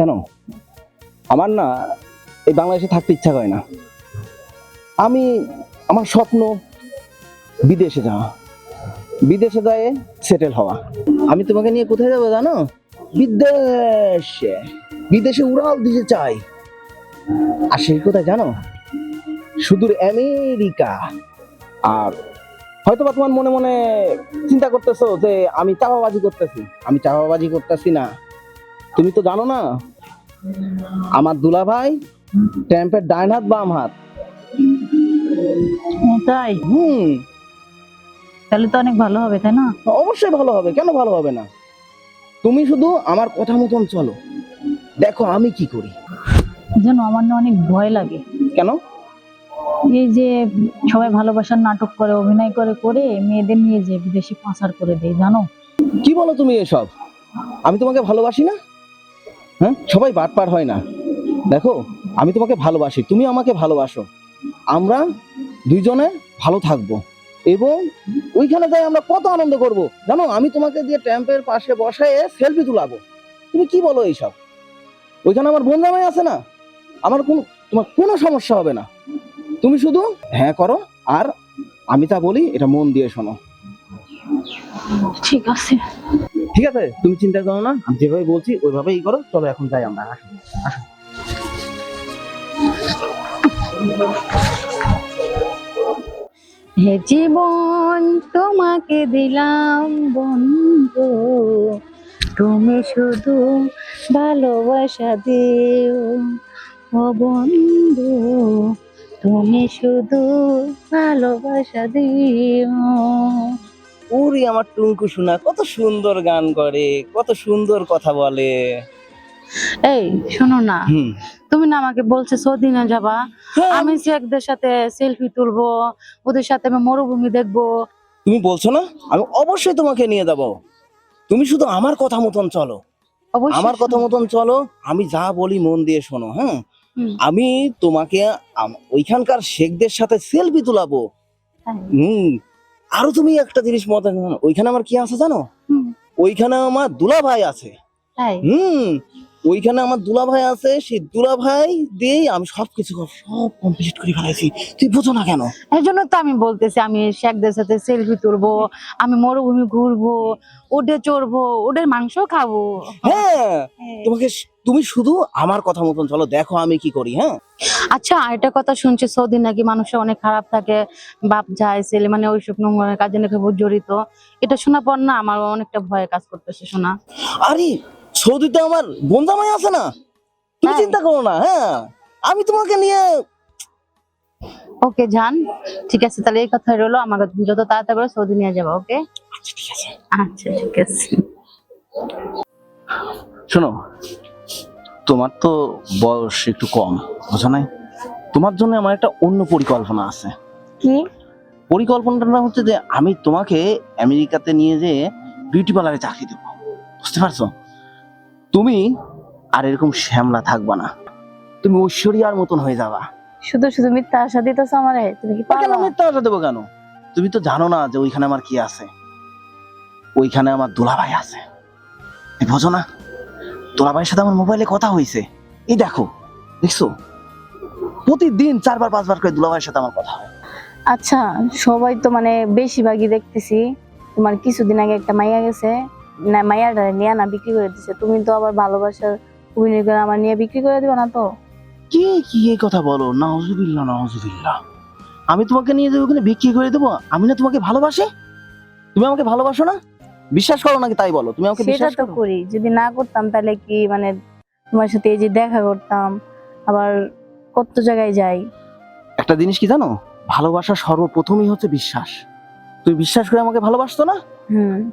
জানো? আমার না এই বাংলাদেশে থাকতে ইচ্ছা করে না। আমি আমার স্বপ্ন বিদেশে যাওয়া। বিদেশে যায় সেটেল হওয়া। আমি তোমাকে নিয়ে কোথায় যাব জানো? বিদেশে। বিদেশে উড়াল দিতে চাই। আর সেই কোথায় জানো? সুদূর আমেরিকা। আর হয়তো বা তোমার মনে মনে চিন্তা করতেছো যে আমি চাপাবাজি করতেছি। আমি চাপাবাজি করতেছি না। তুমি তো জানো না আমার দুলা ভাই ট্যাম্পের ডাইন হাত বাম হাত। তাই? হুম। তাহলে তো অনেক ভালো হবে তাই না? অবশ্যই ভালো হবে কেন ভালো হবে না? তুমি শুধু আমার কথা মতন চলো। দেখো আমি কি করি। যেন আমার না অনেক ভয় লাগে। কেন? এই যে সবাই ভালোবাসার নাটক করে অভিনয় করে করে মেয়েদের নিয়ে যে বিদেশি পাচার করে দেয় জানো? কি বলো তুমি এসব? আমি তোমাকে ভালোবাসি না? হ্যাঁ? সবাই বাটপার হয় না। দেখো, আমি তোমাকে ভালোবাসি, তুমি আমাকে ভালোবাসো। আমরা দুইজনে ভালো থাকব এবং ওইখানে যাই আমরা কত আনন্দ করব। জানো, আমি তোমাকে দিয়ে ট্যাম্পের পাশে বসায় সেলফি তুলাবো। তুমি কি বলো এইসব? ওইখানে আমার বোন জামাই আছে না? আমার কোনো, তোমার কোনো সমস্যা হবে না। তুমি শুধু হ্যাঁ করো, আর আমি তা বলি, এটা মন দিয়ে শোনো। ঠিক আছে। ঠিক আছে? তুমি চিন্তা করো না, আমি যেভাবে বলছি, ওইভাবেই করো, চলো এখন যাই আমরা, আসো আসো। হে জীবন তোমাকে দিলাম বন্ধু, তুমি শুধু ভালোবাসা দিও। ও বন্ধু, তুমি শুধু ভালোবাসা দিও। ওরে আমার টুঙ্কু শোনা কত সুন্দর গান করে কত সুন্দর কথা বলে। এই শোনো না তুমি না আমাকে বলছে সৌদি না যাবা আমি শেখদের সাথে সেলফি তুলবো ওদের সাথে আমি মরুভূমি দেখব। তুমি বলছো না? আমি অবশ্যই তোমাকে নিয়ে যাব। তুমি শুধু আমার কথা মতন চলো। আমার কথা মতন চলো আমি যা বলি মন দিয়ে শোনো হ্যাঁ আমি তোমাকে ওইখানকার শেখদের সাথে সেলফি তুলাবো? হুম। আরও তুমি একটা জিনিস মত ওইখানে আমার কি আছে জানো? ওইখানে আমার দুলা ভাই আছে হুম। ওইখানে আমার দুলা ভাই আছে সেই দুলা ভাই দিয়েই আমি সবকিছু সব কমপ্লিট করে ফেলাইছি তুই বুঝো না কেন? এই জন্য তো আমি বলতেছি আমি শেখদের সাথে সেলফি তুলবো আমি মরুভূমি ঘুরবো উডে চড়বো ওদের মাংস খাব। হ্যাঁ তোমাকে তুমি শুধু আমার কথা মতন চলো দেখো আমি কি করি হ্যাঁ? আচ্ছা এটা কথা শুনছি সৌদি নাকি মানুষের অনেক খারাপ থাকে বাপ যায় ছেলে মানে ওইসব নোংরা কাজে নাকি জড়িত। এটা শোনা পর না আমার অনেকটা ভয় কাজ করতেছে শোনা। আরে সৌদিতে আমার বোন জামাই আছে না? তুমি চিন্তা করো না হ্যাঁ? আমি তোমাকে নিয়ে ওকে যান ঠিক আছে তাহলে এই কথা রইল। আমাকে তুমি যত তাড়াতাড়ি করে সৌদি নিয়ে যাব ওকে? আচ্ছা ঠিক আছে। আচ্ছা ঠিক আছে। শোনো তোমার তো বয়স একটু কম বুঝো নাই? তোমার জন্য আমার একটা অন্য পরিকল্পনা আছে। কি? পরিকল্পনাটা হচ্ছে যে আমি তোমাকে আমেরিকাতে নিয়ে যেয়ে বিউটি পার্লারে চাকরি দেবো। বুঝতে পারছ? তুমি আর এরকম শ্যামলা থাকবা না। তুমি ঐশ্বরিয়ার মতন হয়ে যাবা। শুধু শুধু মিথ্যা আশা দিতেছ আমারে তুমি কি পারবা? মিথ্যা কথা দেবো কেন? তুমি তো জানো না যে ওইখানে আমার কি আছে। ওইখানে আমার দুলাভাই আছে। বোঝো না দুলাভাইয়ের সাথে আমার মোবাইলে কথা হয়েছে এই দেখো দেখছ? প্রতিদিন চারবার পাঁচবার করে দুলাভাইয়ের সাথে আমার কথা হয়। আচ্ছা সবাই তো মানে বেশিরভাগই দেখতেছি। তোমার কিছুদিন আগে একটা মাইয়া গেছে। মাইয়াটা নিয়ে না বিক্রি করে দিছে। তুমি তো আবার ভালোবাসার অভিনয় করে আমার নিয়ে বিক্রি করে দিবে না তো? কে কি এই কথা বলো? নাউজুবিল্লাহ নাউজুবিল্লাহ আমি তোমাকে নিয়ে যাব ওখানে বিক্রি করে দেবো? আমি না তোমাকে ভালোবাসি? তুমি আমাকে ভালোবাসো না? বিশ্বাস করো নাকি তাই বলো? তুমি আমাকে বিশ্বাস তো করি। যদি না করতাম তাহলে কি মানে তোমার সাথে এই যে দেখা করতাম আবার কত জায়গায় যাই? একটা জিনিস কি জানো? ভালোবাসা সর্বপ্রথমই হচ্ছে বিশ্বাস। তুমি বিশ্বাস করে আমাকে ভালোবাসতো না?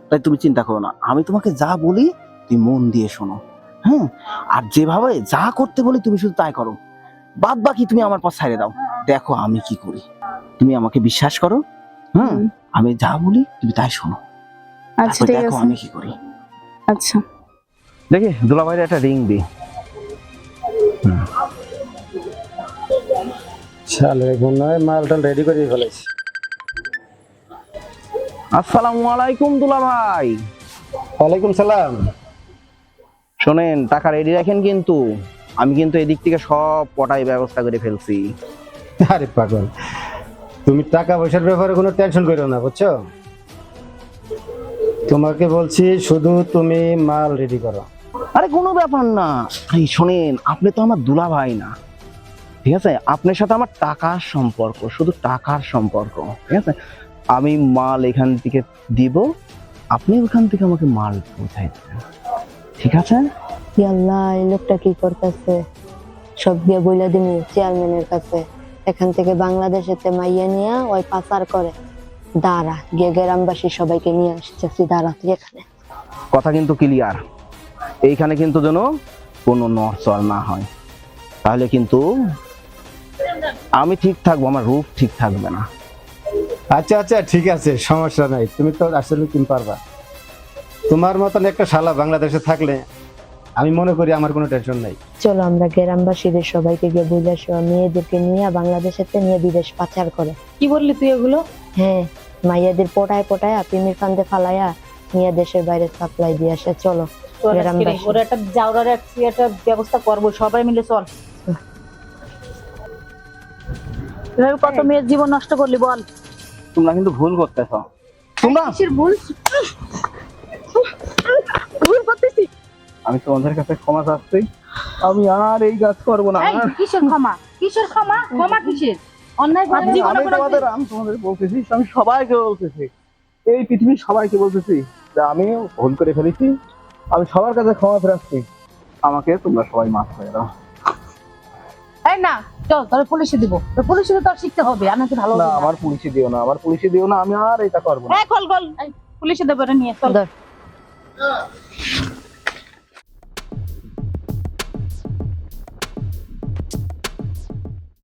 তাই তুমি চিন্তা করো না। আমি তোমাকে যা বলি তুমি মন দিয়ে শোনো। হ্যাঁ? আর যেভাবে যা করতে বলি তুমি শুধু তাই করো। বাদ বাকি তুমি আমার পর ছাড়ে দাও। দেখো আমি কি করি। তুমি আমাকে বিশ্বাস করো। হুম হুম। আমি যা বলি তুমি তাই শোনো। আচ্ছা দেখো আমি কি করি। আচ্ছা। দেখি দুলা দুলাভাইয়ের একটা রিং দি শালে গুনায় মালটা রেডি করে ফেলেছি। আসসালামু আলাইকুম দুলাভাই ওয়ালাইকুম সালাম। শোনেন টাকা রেডি রাখেন কিন্তু। আমি কিন্তু এদিক থেকে সব পটাই ব্যবস্থা করে ফেলছি। আরে পাগল তুমি টাকা পয়সার ব্যাপারে কোনো টেনশন করো না বুঝছ? তোমাকে বলছি শুধু তুমি মাল রেডি করো। আরে কোনো ব্যাপার না। এই শোনেন আপনি তো আমার দুলা ভাই না। ঠিক আছে? আপনার সাথে আমার টাকার সম্পর্ক শুধু টাকার সম্পর্ক। ঠিক আছে? আমি মাল এখান থেকে দিব। আপনি ওখান থেকে আমাকে মাল পৌঁছাই দেবেন ঠিক আছে? আল্লাহ এই লোকটা কি করতেছে? সব গিয়ে বইলা দিমু চেয়ারম্যানের কাছে। এখান থেকে বাংলাদেশেতে মাইয়া নিয়ে ওই পাচার করে। দাঁড়া গিয়ে গ্রামবাসী সবাইকে নিয়ে আসতেছি। দাঁড়া তুই এখানে। কথা কিন্তু ক্লিয়ার এইখানে কিন্তু যেন কোনো নড়চড় না হয়। তাহলে কিন্তু আমি ঠিক থাকব আমার রূপ ঠিক থাকবে না। আচ্ছা আচ্ছা ঠিক আছে সমস্যা নাই। তুমি তো আসলে তুমি পারবা। তোমার মতন একটা শালা বাংলাদেশে থাকলে আমি মনে করি আমার কোনো টেনশন নাই। চলো আমরা গ্রামবাসীদের সবাইকে গিয়ে বইলা সব মেয়েদেরকে নিয়ে বাংলাদেশেতে নিয়ে বিদেশ পাচার করে। কি বললি তুই এগুলো? হ্যাঁ মাইয়াদের পটায় পটায় প্রেমের ফান্দে ফালাইয়া নিয়ে দেশের বাইরে সাপ্লাই দিয়ে আসে। চলো গ্রামবাসী। ওরা একটা যাওয়ার একটা ব্যবস্থা করব সবাই মিলে চল। এভাবে কত মেয়ের জীবন নষ্ট করলি বল। তোমরা কিন্তু ভুল করতেছ। তোমরা? কিসের ভুল? ভুল করতেছি। আমি তোমাদের কাছে ক্ষমা চাচ্ছি। আমি আর এই কাজ করব না। কিসের ক্ষমা? কিসের ক্ষমা? ক্ষমা কিসের? অন্যায় করে আমি জীবনে তোমাদের আমি তোমাদের বলতেছি আমি সবাইকে বলতেছি। এই পৃথিবীর সবাইকে বলতেছি যে আমি ভুল করে ফেলেছি। আমি সবার কাছে ক্ষমা ফেরাচ্ছি আমাকে তোমরা সবাই মাফ করে দাও। এই না চল তাহলে পুলিশে দিব। তো পুলিশে তো আর শিখতে হবে আমাকে ভালো না আমার পুলিশে দিও না আমার পুলিশে দিও না আমি আর এটা করব না। হ্যাঁ কল কল পুলিশে দেবো নিয়ে চল। ধর।